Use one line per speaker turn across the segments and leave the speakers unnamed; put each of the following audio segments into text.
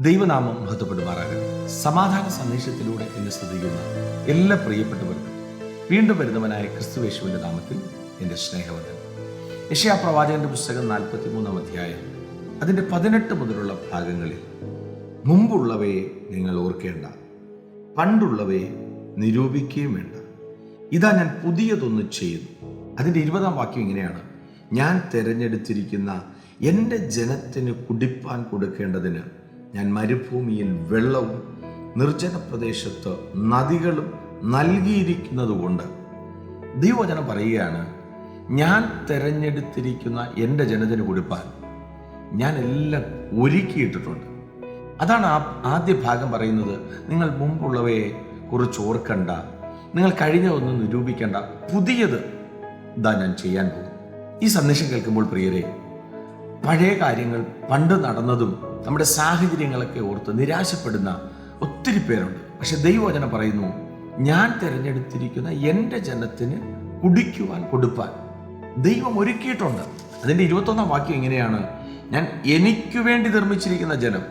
ദൈവനാമം മഹത്വപ്പെടുമാറാകട്ടെ. സമാധാന സന്ദേശത്തിലൂടെ എന്നെ ശ്രദ്ധിക്കുന്ന എല്ലാ പ്രിയപ്പെട്ടവർക്കും വീണ്ടും വരുന്നവനായ ക്രിസ്തുവേശുവിന്റെ നാമത്തിൽ എന്റെ സ്നേഹവന്ദനം. യശയാ പ്രവാചകന്റെ പുസ്തകം നാൽപ്പത്തി മൂന്നാം അധ്യായം അതിന്റെ പതിനെട്ട് മുതലുള്ള ഭാഗങ്ങളിൽ മുമ്പുള്ളവയെ നിങ്ങൾ ഓർക്കേണ്ട പണ്ടുള്ളവയെ നിരൂപിക്കുകയും വേണ്ട. ഇതാ ഞാൻ പുതിയതൊന്ന് ചെയ്യുന്നു. അതിന്റെ ഇരുപതാം വാക്യം ഇങ്ങനെയാണ് ഞാൻ തിരഞ്ഞെടുത്തിരിക്കുന്ന എന്റെ ജനത്തിന് കുടിപ്പാൻ കൊടുക്കേണ്ടതിന് ഞാൻ മരുഭൂമിയിൽ വെള്ളവും നിർജന പ്രദേശത്ത് നദികളും നൽകിയിരിക്കുന്നതുകൊണ്ട് ദൈവവചനം പറയുകയാണ് ഞാൻ തിരഞ്ഞെടുത്തിരിക്കുന്ന എന്റെ ജനത്തിന് കൊടുപ്പാൻ ഞാൻ എല്ലാം ഒരുക്കിയിട്ടിട്ടുണ്ട്. അതാണ് ആ ആദ്യ ഭാഗം പറയുന്നത്. നിങ്ങൾ മുമ്പുള്ളവയെ കുറിച്ച് ഓർക്കണ്ട. നിങ്ങൾ കഴിഞ്ഞ ഒന്ന് നിരൂപിക്കേണ്ട. പുതിയത് ഇതാ ഞാൻ ചെയ്യാൻ പോകും ഈ സന്ദേശം കേൾക്കുമ്പോൾ പ്രിയരെ പഴയ കാര്യങ്ങൾ പണ്ട് നടന്നതും നമ്മുടെ സാഹചര്യങ്ങളൊക്കെ ഓർത്ത് നിരാശപ്പെടുന്ന ഒത്തിരി പേരുണ്ട്. പക്ഷെ ദൈവവചനം പറയുന്നു ഞാൻ തിരഞ്ഞെടുത്തിരിക്കുന്ന എന്റെ ജനത്തിന് കുടിക്കുവാൻ കൊടുപ്പാൻ. ദൈവം ഒരുക്കിയിട്ടുണ്ട്. അതിന്റെ ഇരുപത്തൊന്നാം വാക്യം എങ്ങനെയാണ്? ഞാൻ എനിക്ക് വേണ്ടി നിർമ്മിച്ചിരിക്കുന്ന ജനം.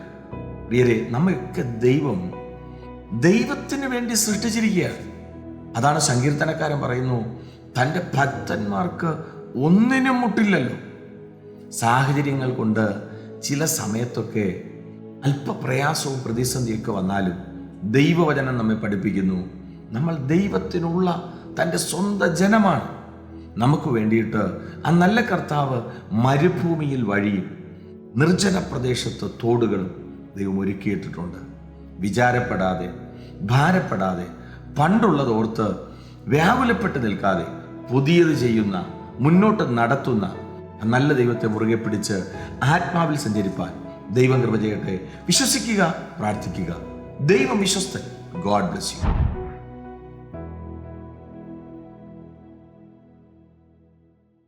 പ്രിയരെ നമ്മയൊക്കെ ദൈവം ദൈവത്തിന് വേണ്ടി സൃഷ്ടിച്ചിരിക്കുകയാണ്. അതാണ് സങ്കീർത്തനക്കാരൻ പറയുന്നു തന്റെ ഭക്തന്മാർക്ക് ഒന്നിനും മുട്ടില്ലല്ലോ. സാഹചര്യങ്ങൾ കൊണ്ട് ചില സമയത്തൊക്കെ അല്പപ്രയാസവും പ്രതിസന്ധിയൊക്കെ വന്നാലും ദൈവവചനം നമ്മെ പഠിപ്പിക്കുന്നു. നമ്മൾ ദൈവത്തിനുള്ള തന്റെ സ്വന്തം ജനമാണ്. നമുക്ക് വേണ്ടിയിട്ട് ആ നല്ല കർത്താവ് മരുഭൂമിയിൽ വഴിയും നിർജന പ്രദേശത്ത് തോടുകളും ദൈവം ഒരുക്കിയിട്ടിട്ടുണ്ട്. വിചാരപ്പെടാതെ ഭാരപ്പെടാതെ പണ്ടുള്ളത് ഓർത്ത് വ്യാകുലപ്പെട്ട് നിൽക്കാതെ പുതിയത് ചെയ്യുന്ന മുന്നോട്ട് നടത്തുന്ന നല്ല ദൈവത്തെ മുറുകെ പിടിച്ച് ആത്മാവിൽ സഞ്ചരിപ്പാൻ ദൈവം കൃപ ചെയ്യട്ടെ. വിശ്വസിക്കുക പ്രാർത്ഥിക്കുക. ദൈവം വിശ്വസ്തൻ. God bless you